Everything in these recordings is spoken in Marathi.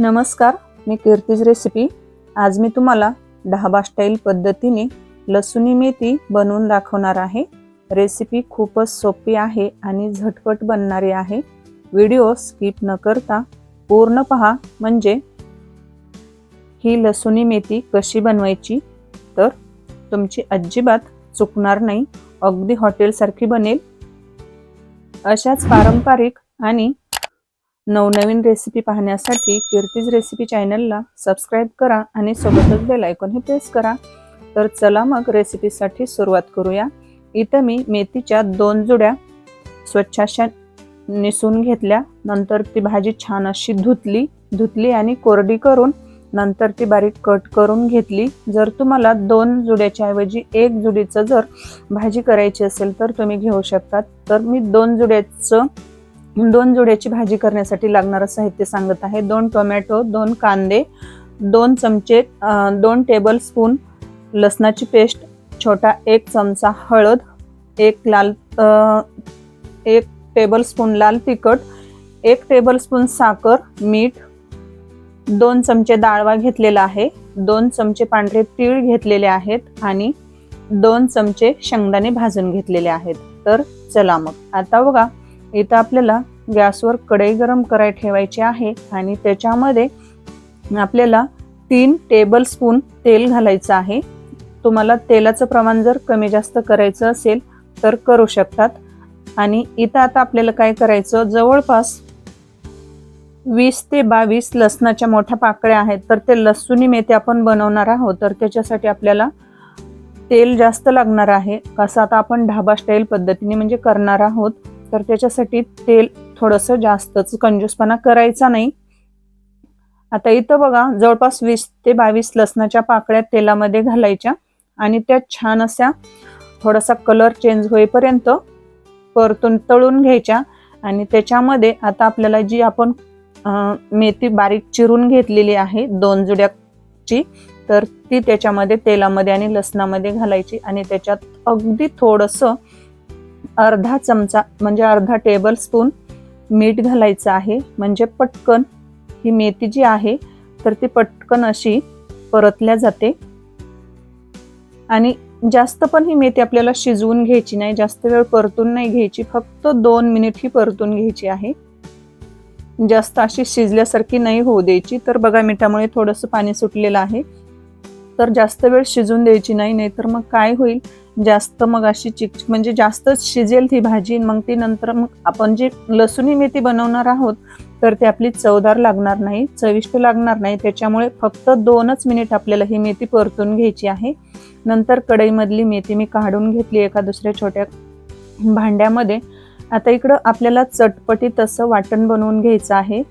नमस्कार मी कीर्तीज रेसिपी. आज मी तुम्हाला ढाबा स्टाईल पद्धतीने लसुणी मेथी बनवून दाखवणार आहे. रेसिपी खूपच सोपी आहे आणि झटपट बनणारी आहे. व्हिडिओ स्किप न करता पूर्ण पहा. म्हणजे ही लसुणी मेथी कशी बनवायची? तर तुमची अजिबात चुकणार नाही. अगदी हॉटेलसारखी बनेल. अशाच पारंपरिक आणि नवनवीन रेसिपी पाहण्यासाठी कीर्तीज रेसिपी चॅनलला सबस्क्राईब करा आणि सोबतच बेल आयकॉन हे प्रेस करा. तर चला मग रेसिपीसाठी सुरुवात करूया. इथं मी मेथीच्या दोन जुड्या स्वच्छ अशा निसून घेतल्या. नंतर ती भाजी छान अशी धुतली धुतली आणि कोरडी करून नंतर ती बारीक कट करून घेतली. जर तुम्हाला दोन जुड्याच्या ऐवजी एक जुडीचं जर भाजी करायची असेल तर तुम्ही घेऊ शकतात. तर मी दोन जुड्याचं दोन जोड्याची भाजी करण्यासाठी लागणारं साहित्य सांगत आहे. दोन टोमॅटो दोन कांदे दोन चमचे दोन टेबल स्पून लसणाची पेस्ट छोटा एक चमचा हळद एक लाल एक टेबल स्पून लाल तिखट एक टेबल स्पून साखर मीठ दोन चमचे डाळवा घेतलेला आहे दोन चमचे पांढरे तीळ घेतलेले आहेत आणि दोन चमचे शेंगदाणे भाजून घेतलेले आहेत. तर चला मग. आता बघा इथं आपल्याला गॅसवर कढई गरम करायला ठेवायची आहे आणि त्याच्यामध्ये आपल्याला तीन टेबल स्पून तेल घालायचं आहे. तुम्हाला तेलाचं प्रमाण जर कमी जास्त करायचं असेल तर करू शकतात. आणि इथं आता आपल्याला काय करायचं जवळपास वीस ते बावीस लसणाच्या मोठ्या पाकळ्या आहेत तर ते लसूणी मेथी आपण बनवणार आहोत तर त्याच्यासाठी आपल्याला तेल जास्त लागणार आहे. कसं आता आपण ढाबा स्टाईल पद्धतीने म्हणजे करणार आहोत. तर त्याच्यासाठी तेल थोडंसं जास्तच कंजूसपणा करायचा नाही. आता इथं बघा जवळपास वीस ते बावीस लसणाच्या पाकळ्या तेलामध्ये घालायच्या आणि त्या छान अशा थोडासा कलर चेंज होईपर्यंत परतून तळून घ्यायच्या आणि त्याच्यामध्ये आता आपल्याला जी आपण मेथी बारीक चिरून घेतलेली आहे दोन जुड्याची तर ती त्याच्यामध्ये तेलामध्ये आणि लसणामध्ये घालायची आणि त्याच्यात अगदी थोडंसं अर्धा चमचा म्हणजे अर्धा टेबल स्पून मीठ घालायचं आहे. म्हणजे पटकन ही मेथी जी आहे तर ती पटकन अशी परतल्या जाते. आणि जास्त पण ही मेथी आपल्याला शिजवून घ्यायची नाही जास्त वेळ परतून नाही घ्यायची फक्त दोन मिनिट ही परतून घ्यायची आहे. जास्त अशी शिजल्यासारखी नाही होऊ द्यायची. तर बघा मिठामुळे थोडंसं पाणी सुटलेलं आहे. तर जास्त वेळ शिजून द्यायची नाही नाहीतर मग काय होईल? जास्त मग अशी चिक म्हणजे जास्तच शिजेल ती भाजी मग ती नंतर मग आपण जे लसुणी मेथी बनवणार आहोत तर ती आपली चवदार लागणार नाही चविष्ट लागणार नाही. त्याच्यामुळे फक्त दोनच मिनिट आपल्याला ही मेथी परतून घ्यायची आहे. नंतर कढईमधली मेथी मी काढून घेतली एका दुसऱ्या छोट्या भांड्यामध्ये. आता इकडं आपल्याला चटपटी तसं वाटण बनवून घ्यायचं आहे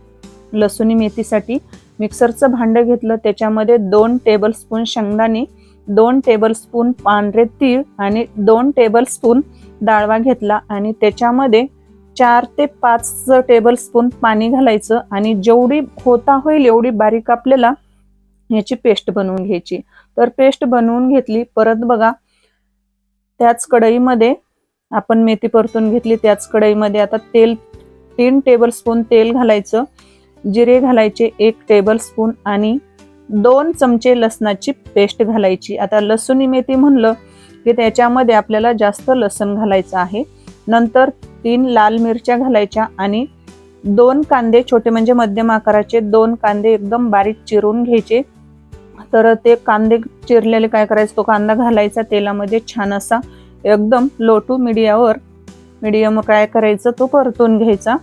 लसुणी मेथीसाठी. मिक्सरचं भांडं घेतलं त्याच्यामध्ये दोन टेबल स्पून शेंगदाणे दोन टेबल स्पून पांढरे तीळ आणि दोन टेबल स्पून डाळवा घेतला आणि त्याच्यामध्ये चार ते पाच टेबलस्पून पाणी घालायचं आणि जेवढी होता होईल एवढी बारीक आपल्याला याची पेस्ट बनवून घ्यायची. तर पेस्ट बनवून घेतली परत बघा त्याच कढईमध्ये आपण मेथी परतून घेतली त्याच कढईमध्ये आता तेल तीन टेबलस्पून तेल घालायचं जिरे घालायचे एक टेबल स्पून आणि दोन चमचे लसणाची पेस्ट घालायची. आता लसूणी मेथी म्हणलं की त्याच्यामध्ये आपल्याला जास्त लसण घालायचं आहे. नंतर तीन लाल मिरच्या घालायच्या आणि दोन कांदे छोटे म्हणजे मध्यम आकाराचे दोन कांदे एकदम बारीक चिरून घ्यायचे. तर ते कांदे चिरलेले काय करायचं? तो कांदा घालायचा तेलामध्ये छान असा एकदम लो टू मीडियावर मीडियम काय करायचं? तो परतून घ्यायचा.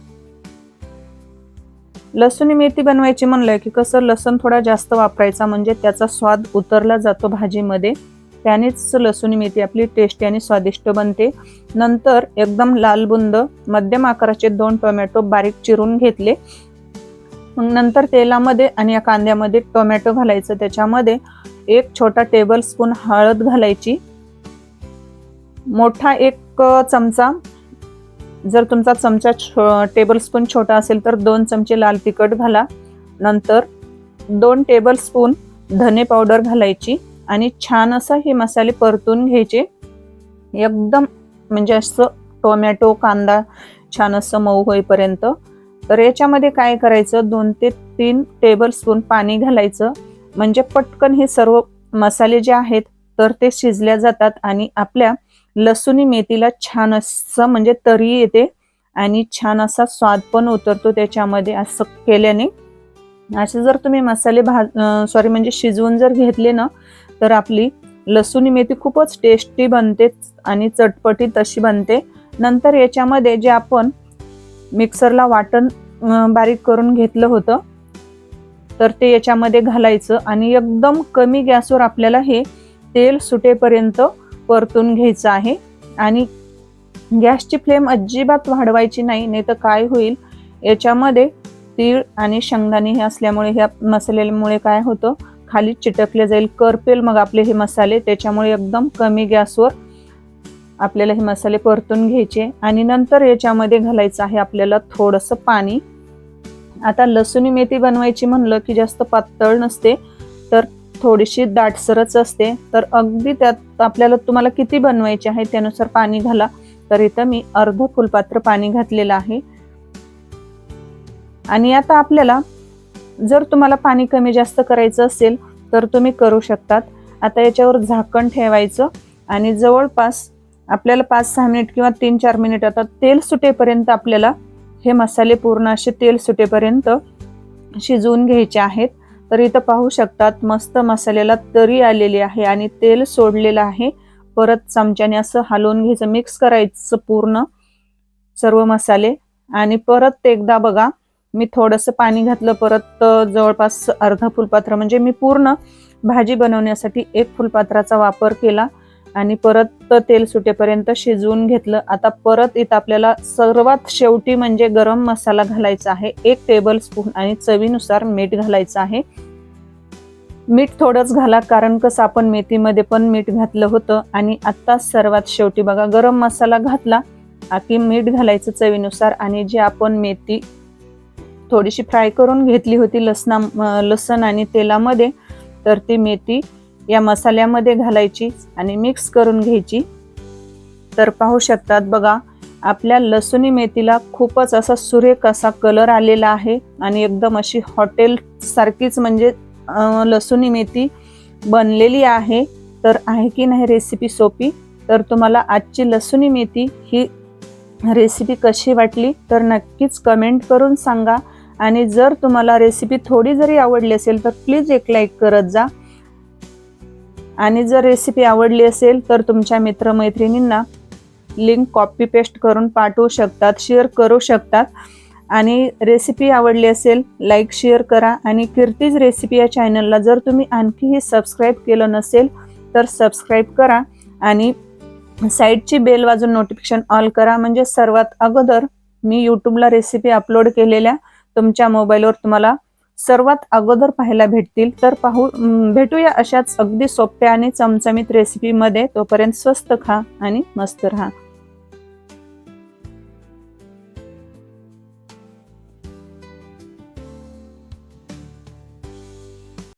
लसूण मेथी बनवायची म्हणलं की कसं लसूण थोडा जास्त वापरायचा म्हणजे त्याचा स्वाद उतरला जातो भाजीमध्ये. त्यानेच लसूण मेथी आपली टेस्टी आणि स्वादिष्ट बनते. नंतर एकदम लाल बुंद मध्यम आकाराचे दोन टोमॅटो बारीक चिरून घेतले. मग नंतर तेलामध्ये आणि या कांद्यामध्ये टोमॅटो घालायचं. त्याच्यामध्ये एक छोटा टेबल स्पून हळद घालायची. मोठा एक चमचा जर तुमचा चमचा छो टेबलस्पून छोटा असेल तर दोन चमचे लाल तिखट घाला. नंतर दोन टेबलस्पून धने पावडर घालायची आणि छान असं हे मसाले परतून घ्यायचे. एकदम म्हणजे असं टोमॅटो कांदा छान असं मऊ होईपर्यंत. तर याच्यामध्ये काय करायचं? दोन ते तीन टेबलस्पून पाणी घालायचं. म्हणजे पटकन हे सर्व मसाले जे आहेत तर ते शिजल्या जातात आणि आपल्या लसूणी मेथीला छान असं म्हणजे तरी येते आणि छान असा स्वाद पण उतरतो त्याच्यामध्ये असं केल्याने. असे जर तुम्ही मसाले भाज सॉरी म्हणजे शिजवून जर घेतले ना तर आपली लसूणी मेथी खूपच टेस्टी बनते आणि चटपटी तशी बनते. नंतर याच्यामध्ये जे आपण मिक्सरला वाटण बारीक करून घेतलं होतं तर ते याच्यामध्ये घालायचं आणि एकदम कमी गॅसवर आपल्याला हे तेल सुटेपर्यंत परतून घ्यायचं आहे. आणि गॅसची फ्लेम अजिबात वाढवायची नाही नाही तर काय होईल? याच्यामध्ये तीळ आणि शेंगदाणे हे असल्यामुळे ह्या मसाल्यामुळे काय होतं? खाली चिटकले जाईल करपेल मग आपले हे मसाले. त्याच्यामुळे एकदम कमी गॅसवर आपल्याला हे मसाले परतून घ्यायचे. आणि नंतर याच्यामध्ये घालायचं आहे आपल्याला थोडंसं पाणी. आता लसूणी मेथी बनवायची म्हणलं की जास्त पातळ नसते तर थोडीशी दाटसरच असते तर अगदी त्यात आपल्याला तुम्हाला किती बनवायचे आहे त्यानुसार पाणी घाला. तर इथं मी अर्ध फुलपात्र पाणी घातलेलं आहे. आणि आता आपल्याला जर तुम्हाला पाणी कमी जास्त करायचं असेल तर तुम्ही करू शकतात. आता याच्यावर झाकण ठेवायचं आणि जवळपास आपल्याला पाच सहा मिनिट किंवा तीन चार मिनिट आता तेल सुटेपर्यंत आपल्याला हे मसाले पूर्ण असे तेल सुटेपर्यंत शिजवून घ्यायचे आहेत. तर इथं पाहू शकतात मस्त मसाल्याला तरी आलेली आहे आणि तेल सोडलेलं आहे. परत चमच्याने असं हलवून घ्यायचं मिक्स करायचं पूर्ण सर्व मसाले. आणि परत एकदा बघा मी थोडंसं पाणी घातलं परत जवळपास अर्धा फुलपात्र म्हणजे मी पूर्ण भाजी बनवण्यासाठी एक फुलपात्राचा वापर केला. आणि परत तेल सुटेपर्यंत शिजवून घेतलं. आता परत इथं आपल्याला सर्वात शेवटी म्हणजे गरम मसाला घालायचा आहे. एक टेबल स्पून आणि चवीनुसार मीठ घालायचं आहे. मीठ थोडंच घाला कारण कसं आपण मेथीमध्ये पण मीठ घातलं होतं. आणि आत्ता सर्वात शेवटी बघा गरम मसाला घातला की मीठ घालायचं चवीनुसार आणि जे आपण मेथी थोडीशी फ्राय करून घेतली होती लसणा लसण आणि तेलामध्ये तर ती मेथी या मसाल्यामध्ये घालायची आणि मिक्स करून घ्यायची. तर पाहू शकतात बघा आपल्या लसुणी मेथीला खूपच असा सुरेख असा कलर आलेला आहे आणि एकदम अशी हॉटेल सारखीच म्हणजे लसुणी मेथी बनलेली आहे. तर आहे की नाही रेसिपी सोपी? तर तुम्हाला आजची लसुणी मेथी ही रेसिपी कशी वाटली? तर नक्कीच कमेंट करून सांगा. आणि जर तुम्हाला रेसिपी थोडी जरी आवडली असेल तर प्लीज एक लाईक करत जा. आणि जर रेसिपी आवडली असेल तर तुमच्या मित्रमैत्रिणींना लिंक कॉपी पेस्ट करून पाठवू शकतात शेअर करू शकतात. आणि रेसिपी आवडली असेल लाईक शेअर करा. आणि कीर्तीज रेसिपी या चॅनलला जर तुम्ही आणखीही सबस्क्राईब केलं नसेल तर सबस्क्राईब करा. आणि साईडची बेल वाजून नोटिफिकेशन ऑल करा. म्हणजे सर्वात अगोदर मी यूट्यूबला रेसिपी अपलोड केलेल्या तुमच्या मोबाईलवर तुम्हाला सर्वात अगोदर पाहायला भेटतील तर पाहू भेटूया अशाच अगदी सोप्या आणि चमचमीत रेसिपीमध्ये तोपर्यंत स्वस्त खा आणि मस्त राहा.